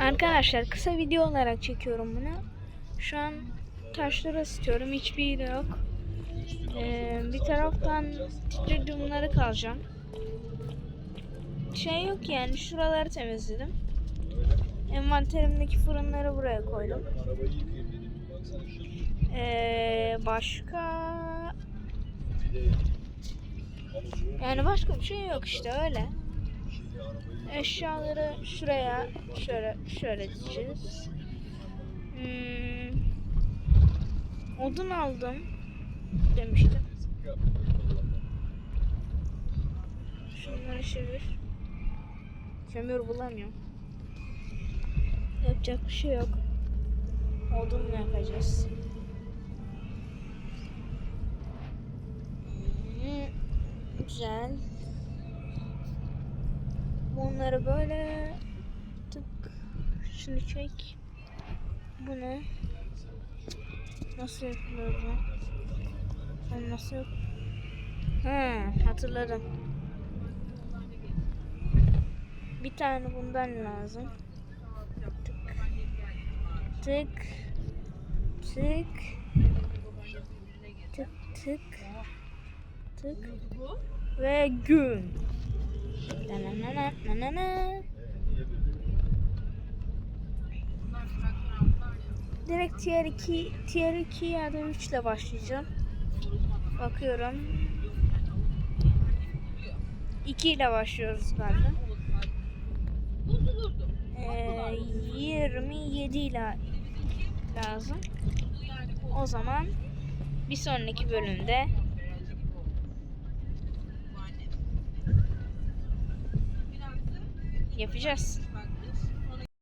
Arkadaşlar kısa video olarak çekiyorum bunu. Şu an taşları ısıtıyorum. Hiçbir yeri yok. Ee, bir taraftan titredyumları kalacağım. Şey yok yani şuraları temizledim. Envanterimdeki fırınları buraya koydum. Ee, başka yani başka bir şey yok işte öyle. Eşyaları şuraya şöyle şöyle diyeceğiz. Hmm, odun aldım demiştim. Şunları çevir. Kömür bulamıyorum. Yapacak bir şey yok. Odun yakacağız. Hmm, Güzel. Bunları böyle tık şunu çek. Bunu nasıl yapılıyor bu? Ben nasıl yap? Ha, hatırladım. Bir tane bundan lazım. Tık. Tık. Tık. Tık tık. Tık. Ve gün. Direkt tier 2, tier 2 ya da 3 ile başlayacağım. Bakıyorum. 2 ile başlıyoruz galiba. Ee, 27 ile lazım. O zaman bir sonraki bölümde yapacağız.